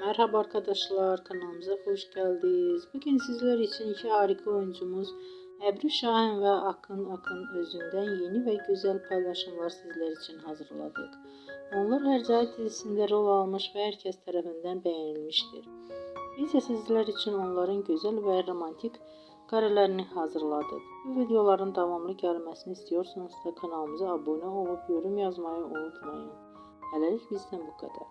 Merhaba arkadaşlar kanalımıza hoş geldiniz. Bugün sizler için iki harika oyuncumuz Ebru Şahin ve Akın Akın özünden yeni ve güzel paylaşımlar sizler için hazırladık. Onlar Hercai dizisinde rol almış ve herkes tarafından beğenilmiştir. Biz de sizler için onların güzel ve romantik karelerini hazırladık. Bu videoların devamlı gelmesini istiyorsanız da kanalımıza abone olup yorum yazmayı unutmayın. Hələlik bizdən bu kadar.